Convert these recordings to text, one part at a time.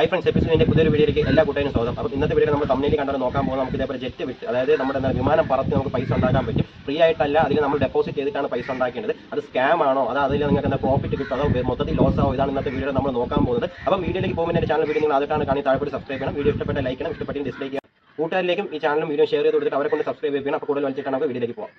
Hi friends എപ്പിസോഡിന്റെ പുതിയൊരു വീഡിയോയിലേക്ക് എല്ലാ കൂട്ടുകാരും സ്വാഗതം. അപ്പോൾ ഇന്നത്തെ വീഡിയോ നമ്മൾ തമ്മിൽ കണ്ടാൽ നോക്കാൻ പോകുന്നത്. നമുക്ക് ഇതേപോലെ ജെറ്റ് വിട്ട് അതായത് നമ്മുടെ എന്താ വിമാനം പറത്തി നമുക്ക് പൈസ ഉണ്ടാക്കാൻ പറ്റും. ഫ്രീ ആയിട്ടല്ല അതിൽ നമ്മൾ ഡെപ്പോസിറ്റ് ചെയ്തിട്ടാണ് പൈസ ഉണ്ടാക്കേണ്ടത്. അത് സ്കാം ആണോ? അതോ അതിൽ നിങ്ങൾക്ക് എന്താ പ്രോഫിറ്റ് കിട്ടും? അതോ മൊത്തത്തിൽ ലോസ് ആവോ ഇതാണ് ഇന്നത്തെ വീഡിയോ നമ്മൾ നോക്കാൻ പോകുന്നത്. അപ്പോൾ വീഡിയോയിലേക്ക് പോകുമ്പോൾ എന്റെ ചാനൽ വീഡിയോ നിങ്ങൾ ആദ്യമായിട്ടാണ് കാണി താഴെ സബ്സ്ക്രൈബ് ചെയ്യണം. വീഡിയോ ഇഷ്ടപ്പെട്ട ലൈക്ക് ചെയ്യണം. ഇഷ്ടപ്പെട്ട ഡിസ്ലൈക്ക് ചെയ്യണം. കൂട്ടുകാരിലേക്കും ഈ ചാനലും വീഡിയോ ഷെയർ ചെയ്ത് കൊടുത്തിട്ട് അവരെ കൊണ്ട് സബ്സ്ക്രൈബ് ചെയ്യണം അപ്പോൾ കൂടുതൽ വലിച്ചിട്ടാണ് നമുക്ക് വീഡിയോയിലേക്ക് പോകാം.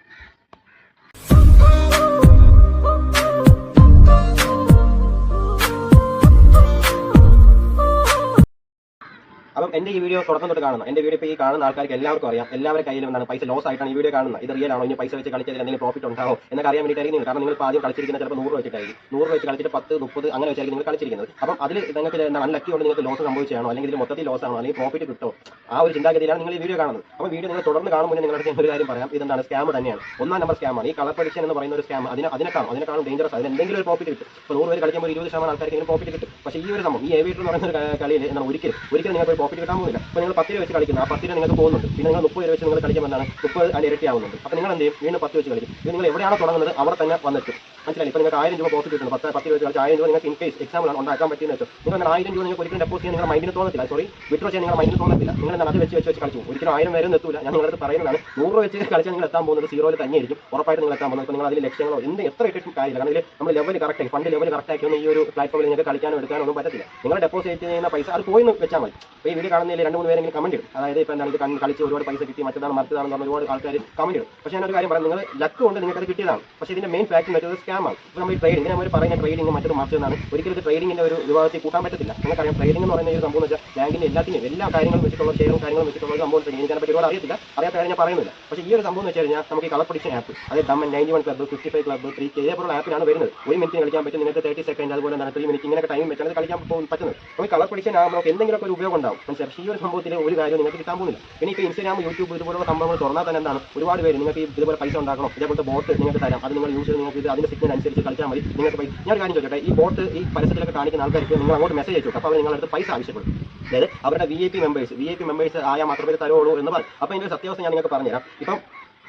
അപ്പം എന്റെ ഈ വീഡിയോ തുടക്കം തൊട്ട് കാണുന്ന എന്റെ വീഡിയോ ഇപ്പോൾ ഈ കാണുന്ന ആൾക്കാർക്ക് എല്ലാവർക്കും അറിയാം. എല്ലാവരുടെ കയ്യിലും എന്താണ് പൈസ ലോസ് ആയിട്ടാണ് ഈ വീഡിയോ കാണുന്നത്. ഇത് റിയൽ ആണോ? ഇനി പൈസ വെച്ച് കളിച്ചതിൽ എന്തെങ്കിലും പ്രോഫിറ്റ് ഉണ്ടാവോ? എന്നൊക്കെ അറിയാൻ വേണ്ടിയിട്ടായിരിക്കും കാരണം നിങ്ങൾ ആദ്യം കളിച്ചിരിക്കുന്ന ചിലപ്പോൾ നൂറ് വെച്ചിട്ടായിരിക്കും. നൂറ് വെച്ച് കളിച്ചിട്ട് പത്ത് മുപ്പത് അങ്ങനെ വെച്ചായിരിക്കും നിങ്ങൾ കളിച്ചിരിക്കുന്നത്. അപ്പം അതിൽ നിങ്ങൾക്ക് അൺലക്കി കൊണ്ട് നിങ്ങൾക്ക് ലോസ് സംഭവിച്ചാണോ അല്ലെങ്കിൽ മൊത്തത്തിൽ ലോസ് ആണോ? അല്ലെങ്കിൽ പ്രോഫിറ്റ് കിട്ടോ ആ ഒരു ചിന്താഗതിയിലാണ് നിങ്ങൾ ഈ വീഡിയോ കാണുന്നത്. അപ്പോൾ വീഡിയോ നിങ്ങൾ തുടർന്ന് കാണുമ്പോൾ അടുത്ത ഒരു കാര്യം പറയാം. ഇതെന്താണ്? സ്കാം തന്നെയാണ്. ഒന്നാം നമ്പർ സ്കാമാണ് ഈ കളർ പ്രഡിക്ഷൻ എന്ന് പറയുന്ന ഒരു സ്കാം അതിന് അതിനേക്കാളും അതിനേക്കാളും ഡേഞ്ചറസ് അതിന് എന്തെങ്കിലും ഒരു പ്രോഫിറ്റ് കിട്ടും. ഇപ്പോൾ നൂറ് പേര് കളിക്കുമ്പോൾ ഇരുപത് ശതമാനം ആൾക്കാർക്ക് പ്രോഫിറ്റ് കിട്ടും. പക്ഷേ ഈ ഒരു സംഭവം ഈ ഏവിയേറ്റർ എന്ന് പറയുന്ന ഒരു കളിയിൽ എന്താണ് ഒരിക്കലും ഒരിക്കലും നിങ്ങൾക്ക് പ്രോഫിറ്റ് കിട്ടാൻ പോകുന്നില്ല അപ്പോൾ നിങ്ങൾ പത്ത് രൂപ വെച്ച് കളിക്കുന്നു ആ പത്ത് രൂപ നിങ്ങൾക്ക് പോകുന്നുണ്ട് പിന്നെ നിങ്ങൾ മുപ്പത് രൂപ വെച്ച് നിങ്ങൾ കളിക്കുമ്പോൾ എന്താണ് മുപ്പത് ഇരട്ടി ആവുന്നുണ്ട് അപ്പോൾ നിങ്ങൾ എന്ത് ചെയ്യും? വീണ്ടും പത്ത് വെച്ച് കളിക്കും. ഇത് നിങ്ങൾ എവിടെയാണോ തുടങ്ങുന്നത് അവിടെ തന്നെ വന്നെത്തും. മനസ്സിലായി? ഇപ്പോൾ നിങ്ങൾക്ക് ആയിരം രൂപ പ്രോഫിറ്റ് കിട്ടുന്നു. പത്ത് പത്ത് കളിച്ച് ആയിരം രൂപ നിങ്ങൾക്ക് ഇൻ കേസ് എക്സാമ്പിൾ ഉണ്ടാക്കാൻ പറ്റിയെന്ന് വെച്ചു. നിങ്ങൾ ആയിരം രൂപ നിങ്ങൾക്ക് ഒരിക്കലും ഡെപ്പോസിറ്റ് ചെയ്യാൻ നിങ്ങളുടെ മൈൻഡിന് തോന്നത്തില്ല? സോറി വിഡ്രോ ചെയ്യാൻ നിങ്ങളുടെ മൈൻഡിന് തോന്നത്തില്ല. നിങ്ങൾ എന്നാൽ അത് വെച്ച് വെച്ച് വെച്ച് കളിച്ചു. ഒരിക്കലും ആയിരം വരെ എത്തൂല. ഞാൻ നിങ്ങളത് പറയുന്നതാണ്. നൂറ് വെച്ച് കളിച്ചാൽ നിങ്ങൾ എത്താൻ പോകുന്നത് സീറോയിൽ തന്നെയായിരിക്കും. ഉറപ്പായിട്ട് നിങ്ങൾ എത്താൻ പോകുന്നത്. ഇപ്പോൾ നിങ്ങൾ അതിൽ ലക്ഷ്യങ്ങളോ എന്ത് എത്ര ഇട്ടിട്ടും കാര്യമില്ല. കാരണം നമ്മൾ ലെവൽ കറക്റ്റ് ആയി ഫണ്ട് ലെവൽ കറക്റ്റ് ആക്കി ഈ ഒരു പ്ലാറ്റ്ഫോമിൽ നിങ്ങൾക്ക് കളിക്കാനോ എടുക്കാനോ ഒന്നും പറ്റത്തില്ല. നിങ്ങൾ ഡെപ്പോസിറ്റ് ചെയ്യുന്ന പൈസ അത് പോയി എന്ന് വെച്ചാൽ മതി. ഇപ്പോൾ ഈ വീഡിയോ കാണുന്നതിൽ രണ്ട് മൂന്ന് പേരെങ്കിലും കമന്റ് ഇടും. അതായത് ഇപ്പോൾ എന്താണ് ഇത് കളിച്ച് ഒരുപാട് പൈസ കിട്ടി മറ്റേതാണ് മറ്റേതാണെന്ന് പറഞ്ഞ ഒരുപാട് ആൾക്കാർ കമന്റ് ഇടും. പക്ഷേ ഞാനൊരു കാര്യം പറയാം നിങ്ങൾ ലക്ക് കൊണ്ട് നിങ്ങൾക്ക് അത് കിട്ടിയതാണ്. പക്ഷേ ഇതിന്റെ മെയിൻ ഫാക്ട് മറ്റൊരു സ്കാം ആണ്. ഇപ്പോൾ നമ്മൾ ട്രേഡ് ഇതിനെ അവർ പറയുന്ന ട്രേഡിംഗ് മറ്റൊരു മറിച്ചതാണ് ഒരിക്കലും ഇത് ഒരു വിഭാഗത്തിൽ കൂട്ടാൻ പറ്റത്തില്ല. നിങ്ങൾക്കറിയാം ട്രേഡിംഗ് എന്ന് പറയുന്ന ഒരു സംഭവം വെച്ചാൽ ബാങ്കിന്റെ എല്ലാത്തിനും എല്ലാ കാര്യങ്ങളും വെച്ചിട്ടുള്ള ഷെയറും കാര്യങ്ങളും വെച്ചിട്ടുള്ള സംഭവം ട്രേഡിംഗ് എനിക്ക് ഒരുപാട് അറിയത്തില്ല. അറിയാത്ത കാര്യം ഞാൻ പറയുന്നില്ല. പക്ഷേ ഈ ഒരു സംഭവം എന്ന് വെച്ച് കഴിഞ്ഞാൽ നമുക്ക് ഈ പ്രഡിക്ഷൻ ആപ്പ് അതായത് Daman ninety one club fifty five club three K പോലുള്ള ആപ്പിലാണ് വരുന്നത്. ഒരു മിനിറ്റ് കളിക്കാൻ പറ്റും നിങ്ങൾക്ക് തേർട്ടി സെക്കൻഡ് അതുപോലെ തന്നെ ത്രീ മിനിറ്റ് ഇങ്ങനെ ടൈം വെച്ചാൽ കളിക്കാൻ പോകും പറ്റുന്നത്. അപ്പോൾ ഈ കളർ ആകുമ്പോൾ നമുക്ക് എന്തെങ്കിലും ഒരു ഉപയോഗം ഉണ്ടാവും. മനസ്സിലായി ഈ ഒരു സംഭവത്തിൽ ഒരു കാര്യം നിങ്ങൾക്ക് കിട്ടാൻ പോകുന്നില്ല. പിന്നെ ഇപ്പോൾ ഇൻസ്റ്റാഗ്രാം യൂട്യൂബ് ഇതുപോലുള്ള സംഭവങ്ങൾ തുറന്നാൽ തന്നെ എന്താണ്? ഒരുപാട് പേര് നിങ്ങൾക്ക് ഇതുപോലെ പൈസ ഉണ്ടാക്കണം. ഇതേപോലത്തെ ബോട്ട് നിങ്ങൾക്ക് തരാം. അത് നിങ്ങൾ യൂസ് ചെയ്ത് നിങ്ങൾക്ക് ഇത് അതിന്റെ സിഗ്നൽ അനുസരിച്ച് കളിച്ചാൽ മതി. നിങ്ങൾക്ക് പൈസ ഞാൻ ഒരു കാര്യം ചോദിച്ചോട്ടെ ഈ ബോട്ട് ഈ പരസ്യത്തിലൊക്കെ കാണിക്കുന്ന ആൾക്കാർക്ക് നിങ്ങൾ അങ്ങോട്ട് മെസ്സേജ് അയച്ചു അപ്പോൾ അവർ നിങ്ങളുടെ അടുത്ത് പൈസ ആവശ്യപ്പെടും. അതായത് അവരുടെ V I P members V I P members ആയാൽ മാത്രമേ തരുള്ളൂ എന്ന് പറയും. അപ്പോൾ ഇതിന്റെ സത്യാവസ്ഥ ഞാൻ നിങ്ങൾക്ക് പറഞ്ഞുതരാം. ഇപ്പം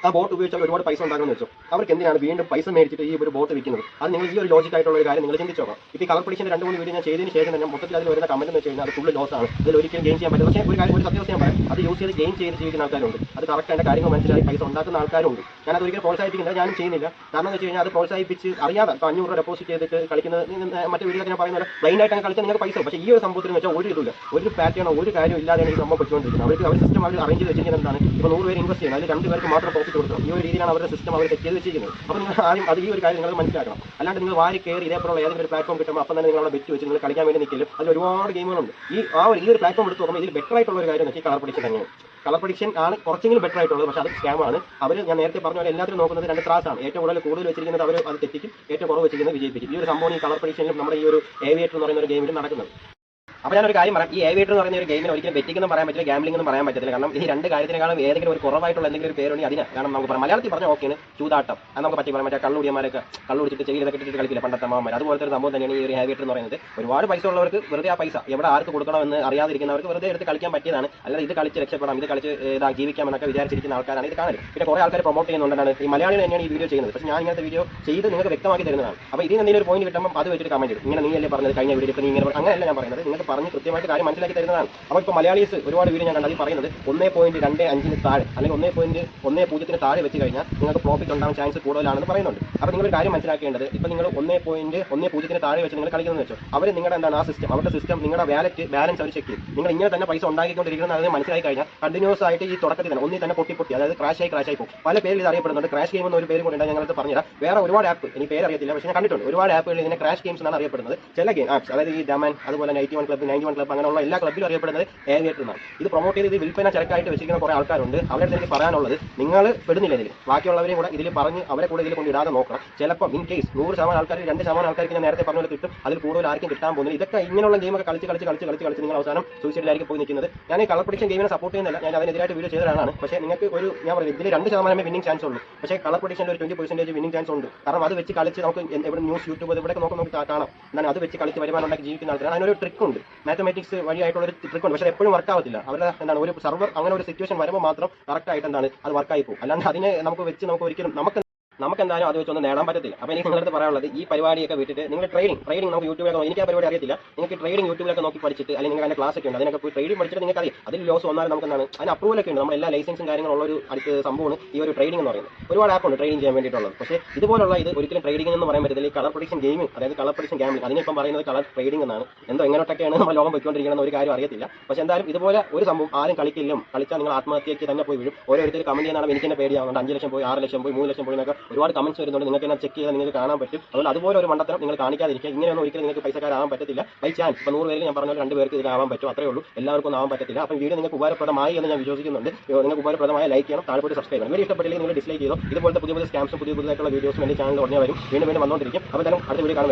ആ ബോട്ട് ഉപയോഗിച്ചാൽ ഒരുപാട് പൈസ ഉണ്ടാകുമെന്ന് വെച്ചു. അവർക്ക് എന്തിനാണ് വീണ്ടും പൈസ മേടിച്ചിട്ട് ഈ ഒരു ബോട്ട് വിൽക്കുന്നത്? അത് നിങ്ങൾ ഈ ഒരു ലോജിക് ആയിട്ടുള്ള ഒരു കാര്യം നിങ്ങൾ ചിന്തിച്ചോ ഇപ്പോൾ ഈ കളർ രണ്ട് മൂന്ന് വീഡിയോ ഞാൻ ചെയ്തതിന് ശേഷം തന്നെ മൊത്തത്തിൽ അതിൽ വരുന്ന കമന്റ് എന്ന് വെച്ച് കഴിഞ്ഞാൽ അത് ഫുള്ള് ലോസ് ആണ്. ഇതിൽ ഒരിക്കലും ഗെയിൻ ചെയ്യാൻ പറ്റില്ല. പക്ഷേ ഒരു കാര്യം ഒരു സത്യാവസ്ഥ ഞാൻ പറയാം. അത് യൂസ് ചെയ്ത് ഗെയിൻ ചെയ്ത് ജീവിക്കുന്ന ആൾക്കാരുണ്ട്. അത് കറക്റ്റ് കാര്യങ്ങൾ മനസ്സിലായി പൈസ ഉണ്ടാക്കുന്ന ആൾക്കാരുണ്ട്. ഞാൻ അത് ഒരിക്കലും പ്രോത്സാഹിപ്പിക്കുന്നില്ല ഞാനും ചെയ്യുന്നില്ല. കാരണം എന്ന് വെച്ച് കഴിഞ്ഞാൽ അത് പ്രോത്സാഹിപ്പിച്ച് അറിയാതെ ഇപ്പോൾ അഞ്ഞൂറ് രൂപ ഡെപ്പോസിറ്റ് ചെയ്തിട്ട് കളിക്കുന്നത് മറ്റേ വീഡിയോ ഞാൻ പറയുന്നത് ബ്ലൈൻഡ് ആയിട്ട് കളിച്ചാൽ നിങ്ങൾക്ക് പൈസ പക്ഷേ ഈ ഒരു സംഭവത്തിൽ വെച്ചാൽ ഒരു ഇതില്ല ഒരു പാറ്റേണോ ഒരു കാര്യം ഇല്ലാതെയാണ് ഈ സംഭവം പറ്റുകൊണ്ടിരിക്കുന്നത് അവർക്ക് അവർ സിസ്റ്റം അവർ അറേഞ്ച് ചെയ്ത് വെച്ചിരിക്കുന്നത് എന്താണ്? ഇപ്പോൾ നൂറ് പേര് ഇൻവെസ്റ്റ് ചെയ്യുന്നത് അതിൽ രണ്ട് പേർക്ക് മാത്രം പ്രോഫിറ്റ് കൊടുക്കണം ഈ ഒരു രീതിയിലാണ് അവരുടെ സിസ്റ്റം അവർ സെറ്റ് ചെയ്ത് വെച്ചിരിക്കുന്നത്. അപ്പോൾ നിങ്ങൾ ആദ്യം അത് ഈ ഒരു കാര്യം നിങ്ങൾ മനസ്സിലാക്കണം. അല്ലാണ്ട് നിങ്ങൾ വാരി കയറി ഇതേപോലുള്ള ഏതെങ്കിലും ഒരു പ്ലാറ്റ്ഫോം കിട്ടുമ്പോൾ അപ്പം തന്നെ നിങ്ങൾ അവിടെ ബെറ്റ് വെച്ച് നിങ്ങൾ കളിക്കാൻ വേണ്ടി നിൽക്കില്ല അതിൽ ഒരുപാട് ഗെയിമുകളുണ്ട് ഈ ആ ഒരു ഈ ഒരു പ്ലാറ്റ്ഫോം എടുത്ത് നോക്കുമ്പോൾ ഇതിൽ ബെറ്റർ ആയിട്ടുള്ള ഒരു കാര്യം എന്ന് വെച്ചാൽ കളർ പ്രൊഡിക്ഷൻ തന്നെയാണ് കളർ പ്രൊഡിക്ഷൻ ആണ് കുറച്ചെങ്കിലും ബെറ്റർ ആയിട്ടുള്ളത് പക്ഷേ അത് സ്കാമാണ് അവർ ഞാൻ നേരത്തെ പറഞ്ഞ പോലെ എല്ലാത്തിനും നോക്കുന്നത് രണ്ട് ത്രാസാണ് ഏറ്റവും കൂടുതൽ കൂടുതൽ വെച്ചിരിക്കുന്നത് അവർ അത് തെറ്റിക്കും ഏറ്റവും കുറവ് വെച്ചിരിക്കുന്നത് വിജയിപ്പിക്കും. ഈ ഒരു സംഭവം ഈ കളർ പ്രൊഡിക്ഷനിലും നമ്മുടെ ഈ ഒരു ഏവിയേറ്റർ എന്ന് പറയുന്ന ഒരു ഗെയിമിലും നടക്കുന്നത് അപ്പോൾ ഞാനൊരു കാര്യം പറയാം. ഈ ഏവിയേറ്റർ എന്ന് പറയുന്ന ഒരു ഗെയിമിന് ഒരിക്കലും ബെറ്റിംഗ് പറയാൻ പറ്റില്ല ഗാംബ്ലിംഗ് എന്ന് പറയാൻ പറ്റില്ല കാരണം ഈ രണ്ട് കാര്യത്തിനേക്കാളും ഏതെങ്കിലും ഒരു കുറവായിട്ടുള്ള എന്തെങ്കിലും ഒരു പേരുണ്ടെങ്കിൽ അതിന്. കാരണം നമുക്ക് പറയാം. മലയാളത്തിൽ പറഞ്ഞാൽ ഓക്കെയാണ് ചൂതാട്ടം. അത് നമുക്ക് പറ്റി പറയാം മറ്റേ കള്ളുടിയന്മാരൊക്കെ കള്ളുടിച്ചിട്ട് ചെയ്തൊക്കെ ഇട്ടിട്ട് കളിക്കില്ല? പണ്ടത്തെ അമ്മമാർ അതുപോലത്തെ ഒരു സംഭവം തന്നെയാണ് ഈ ഒരു ഏവിയേറ്റർ എന്ന് പറയുന്നത്. ഒരുപാട് പൈസ ഉള്ളവർക്ക് വെറുതെ ആ പൈസ. എവിടെ ആർക്ക് കൊടുക്കണമെന്ന് അറിയാതിരിക്കുന്നവർക്ക് വെറുതെ എടുത്ത് കളിക്കാൻ പറ്റിയതാണ്. അല്ലാതെ ഇത് കളിച്ച് രക്ഷപ്പെടാം ഇത് കളിച്ച് ഇതാ ജീവിക്കാമെന്നൊക്കെ വിചാരിച്ചിരിക്കുന്ന ആൾക്കാരാണ് ഇത് കാണൽ. പിന്നെ കുറേ ആൾക്കാർ പ്രൊമോട്ട് ചെയ്യുന്നുണ്ടാണ് ഈ മലയാളികൾ തന്നെയാണ് ഈ വീഡിയോ ചെയ്യുന്നത്. പക്ഷേ ഞാൻ ഇങ്ങനത്തെ വീഡിയോ ചെയ്ത് നിങ്ങൾക്ക് വ്യക്തമാക്കി തരുന്നതാണ്. അപ്പോൾ ഇതിന് എന്തെങ്കിലും ഒരു പോയിന്റ് കിട്ടുമ്പോൾ അത് വെച്ചിട്ട് കമന്റ് ചെയ്യും. ഇങ്ങനെ നീ അല്ലേ പറഞ്ഞത്? കഴിഞ്ഞ വീഡിയോ നീ ഇങ്ങനെ അങ്ങനെയല്ല ഞാൻ പറയുന്നത്. നിങ്ങൾക്ക് പറഞ്ഞ് കൃത്യമായിട്ട് കാര്യം മനസ്സിലാക്കി തരുന്നതാണ്. അപ്പോൾ ഇപ്പോൾ മലയാളീസ് ഒരുപാട് വീഡിയോ ഞാൻ കണ്ടാൽ പറയുന്നത് ഒന്നേ പോയിന്റ് രണ്ട് അഞ്ചിന് താഴെ അല്ലെങ്കിൽ ഒന്നേ പോയിന്റ് ഒന്നേ പൂജ്യത്തിന് താഴെ വെച്ച് കഴിഞ്ഞാൽ നിങ്ങൾക്ക് പ്രോഫിറ്റ് ഉണ്ടാകാൻ ചാൻസ് കൂടുതലാണെന്ന് പറയുന്നുണ്ട്. അപ്പോൾ നിങ്ങൾ ഒരു കാര്യം മനസ്സിലാക്കേണ്ടത് ഇപ്പോൾ നിങ്ങൾ ഒന്നേ പോയിന്റ് ഒന്നേ പൂജ്യത്തിന് താഴെ വെച്ച് നിങ്ങൾ കളിക്കുന്നത് വെച്ചോ. അവർ നിങ്ങളുടെ എന്താണ് ആ സിസ്റ്റം അവരുടെ സിസ്റ്റം നിങ്ങളുടെ വാലറ്റ് ബാലൻസ് അവർ ചെക്ക് ചെയ്യും. നിങ്ങൾ ഇങ്ങനെ തന്നെ പൈസ ഉണ്ടാക്കിക്കൊണ്ടിരിക്കുന്നത് അത് മനസ്സിലായി കഴിഞ്ഞാൽ കണ്ടിന്യൂസ് ആയിട്ട് ഈ തുടക്കത്തിൽ തന്നെ ഒന്നിൽ തന്നെ പൊട്ടി പൊട്ടി അതായത് ക്രാഷ് ആയി ക്രാഷ് ആയി പോകും. പല പേരിൽ ഇത് അറിയപ്പെടുന്നുണ്ട്. ക്രാഷ് ഗെയിം എന്നൊരു പേര് കൊണ്ട് ഞങ്ങൾക്ക് പറഞ്ഞുതരാം. വേറെ ഒരുപാട് ആപ്പ് എനിക്ക് പേര് അറിയത്തില്ല പക്ഷേ ഞാൻ കണ്ടിട്ടുണ്ട്. ഒരുപാട് ആപ്പുകൾ ഇതിനെ ക്രാഷ് ഗെയിംസ് എന്നാണ് അറിയപ്പെടുന്നത്. ചില ഗെയിം ആപ്സ് അതായത് ഈ ഡമൻ അതുപോലെ ninety one club ninety one club അങ്ങനെയുള്ള എല്ലാ ക്ലബ്ബിലും അറിയപ്പെടുന്നത് ഏവിയേറ്റർ എന്നാണ്. ഇത് പ്രൊമോട്ട് ചെയ്ത് ഇത് വിൽപ്പന ചരക്കായിട്ട് വെച്ചിരിക്കുന്ന കുറേ ആൾക്കാരുണ്ട്. അവരെ എനിക്ക് പറയാനുള്ളത് നിങ്ങൾ പെടുന്നില്ല ഇതിൽ ബാക്കിയുള്ളവരെയും കൂടെ ഇതിൽ പറഞ്ഞ് അവരെ കൂടെ ഇതിൽ കൊണ്ട് ഇടാതെ നോക്കണം. ചിലപ്പോൾ ഇൻ കേസ് നൂറ് ശതമാനം ആൾക്കാർ രണ്ട് ശതമാനം ആൾക്കാർക്ക് ഞാൻ നേരത്തെ പറഞ്ഞു കിട്ടും. അതിൽ കൂടുതൽ ആർക്കും കിട്ടാൻ പോകുന്നില്ല. ഇതൊക്കെ ഇങ്ങനെയുള്ള ഗെയിമൊക്കെ കളിച്ച് കളിച്ച് കളിച്ച് കളിച്ച് കളിച്ച് നിങ്ങൾ അവസാനം സൂയിസൈഡിലായിരിക്കും പോയി നിൽക്കുന്നത്. ഞാൻ ഈ കളർ ഗെയിമിനെ സപ്പോർട്ട് ചെയ്യുന്നില്ല ഞാൻ അതിനെതിരായിട്ട് വീഡിയോ ചെയ്തതാണ് പക്ഷേ നിങ്ങൾക്ക് ഒരു ഞാൻ പറയുന്നത് ഇതിൽ രണ്ട് ശതമാനമേ വിന്നിംഗ് ചാൻസ് ഉള്ളൂ. പക്ഷേ കളർ ഒരു ട്വന്റി പെർസെന്റേജ് വിന്നിംഗ് ചാൻസ് ഉണ്ട്. കാരണം അത് വെച്ച് കളിച്ച് നമുക്ക് എവിടെ ന്യൂസ് യൂട്യൂബ് ഇവിടെ നോക്കി നമുക്ക് കാണാം. എന്നാൽ അത് വെച്ച് കളിച്ച് വരുമാനം ഉണ്ടാക്കി ജീവിക്കുന്ന ആൾക്കാരാണ്. അതിനൊരു ട്രിക്ക് ഉണ്ട്. മാത്തമാറ്റിക്സ് വഴിയായിട്ടുള്ള ഒരു ട്രിക്ക് ഉണ്ട്. പക്ഷേ എപ്പോഴും വർക്ക് ആവത്തില്ല. അവരുടെ എന്താണ് ഒരു സർവർ അങ്ങനെ ഒരു സിറ്റുവേഷൻ വരുമ്പോൾ മാത്രം കറക്റ്റ് ആയിട്ട് എന്താണ് അത് വർക്കായി പോകും. അല്ലാണ്ട് അതിനെ നമുക്ക് വെച്ച് നമുക്ക് ഒരിക്കലും നമുക്ക് നമുക്ക് എന്തായാലും അത് വെച്ചൊന്നും നേടാൻ പറ്റത്തില്ല. അപ്പോൾ എനിക്ക് നിങ്ങളുടെ പറയാനുള്ളത് ഈ പരിപാടിയൊക്കെ വിട്ടിട്ട് നിങ്ങൾ ട്രേഡിംഗ് ട്രേഡിംഗ് നമുക്ക് യൂട്യൂബിലൊക്കെ നോക്കി- എനിക്ക് ആ പരിപാടി അറിയത്തില്ല. നിങ്ങൾക്ക് ട്രേഡിംഗ് യൂട്യൂബിലൊക്കെ നോക്കി പഠിച്ചിട്ട് അല്ലെങ്കിൽ നിങ്ങൾ അതിന്റെ ക്ലാസ് ഒക്കെ ഉണ്ട് അതിനൊക്കെ പോയി ട്രേഡിംഗ് പഠിച്ചിട്ട് നിങ്ങൾക്ക് അറിയാം അതിൽ ലോസ് വന്നാൽ നമുക്ക് എന്താണ് അതിന് അപ്രൂവൽ ഒക്കെ ഉണ്ട്. നമ്മൾ എല്ലാ ലൈസൻസും കാര്യങ്ങളുള്ള ഒരു അടുത്ത് സംഭവമാണ് ഈ ഒരു ട്രേഡിംഗ് എന്ന് പറയുന്നത്. ഒരുപാട് ആപ്പ് ഉണ്ട് ട്രേഡിംഗ് ചെയ്യാൻ വേണ്ടിയിട്ടുള്ളത്. പക്ഷേ ഇതുപോലുള്ള ഇത് ഒരിക്കലും ട്രേഡിംഗ് എന്ന് പറയാൻ പറ്റത്തില്ല. ഈ കളർ പ്രൊഡിക്ഷൻ ഗെയിമിംഗ് അതായത് കളർ പ്രൊഡിക്ഷൻ ഗാമിംഗ് അതിനിപ്പം പറയുന്നത് കളർ ട്രേഡിംഗ് എന്നാണ്. എന്തോ എങ്ങോട്ടൊക്കെയാണ് നമ്മൾ ലോകം പോയിക്കൊണ്ടിരിക്കുന്നത് ഒരു കാര്യം അറിയത്തില്ല. പക്ഷേ എന്തായാലും ഇതുപോലെ ഒരു സംഭവം ആരും കളിക്കില്ലും. കളിച്ചാൽ നിങ്ങൾ ആത്മഹത്യയ്ക്ക് തന്നെ പോയി വീഴും. ഓരോരുത്തർ കമന്റ് ചെയ്യുന്നതാണ് എനിക്ക് തന്നെ പേടിയാവുന്നുണ്ട് അഞ്ച് ലക്ഷം പോയി ആറ് ലക്ഷം പോയി മൂന്ന് ലക്ഷം പോയി എന്നൊക്കെ ഒരുപാട് കമന്റ്സ് വരുന്നുണ്ട്. നിങ്ങൾക്ക് എന്നാൽ ചെക്ക് ചെയ്താൽ നിങ്ങൾക്ക് കാണാൻ പറ്റും. അതുകൊണ്ട് അതുപോലെ ഒരു മണ്ടത്തരം നിങ്ങൾ കാണിക്കാതിരിക്കുക. ഇങ്ങനെയൊന്നും ഒരിക്കലും നിങ്ങൾക്ക് പൈസക്കാരാവാൻ പറ്റത്തില്ല. ബൈ ചാൻസ് ഇപ്പോൾ നൂറ് പേര് ഞാൻ പറഞ്ഞ രണ്ട് പേർക്ക് ഇതിലാവാൻ പറ്റും. അത്രേ ഉള്ളൂ. എല്ലാവർക്കും ഒന്നും ആവാൻ പറ്റത്തില്ല. അപ്പം വീഡിയോ നിങ്ങൾക്ക് ഉപകാരപ്രദമായി എന്ന് ഞാൻ വിശ്വസിക്കുന്നുണ്ട്. നിങ്ങൾക്ക് ഉപകാരപ്രദമായ ലൈക്ക് ചെയ്യണം. താഴെ പോയി സബ്സ്ക്രൈബ് ചെയ്യണം. വീഡിയോ ഇഷ്ടപ്പെട്ടില്ലെങ്കിൽ നിങ്ങൾ ഡിസ്ലൈക്ക് ചെയ്തോ. ഇതുപോലത്തെ പുതിയ പുതിയ സ്കാംസും പുതിയ പുതിയതായിട്ടുള്ള വീഡിയോസും എന്റെ ചാനൽ ഉടനെ വരും. വീണ്ടും വീണ്ടും വന്നുകൊണ്ടിരിക്കും അപ്പോൾ തരം അടുത്ത വീഡിയോ കാണാൻ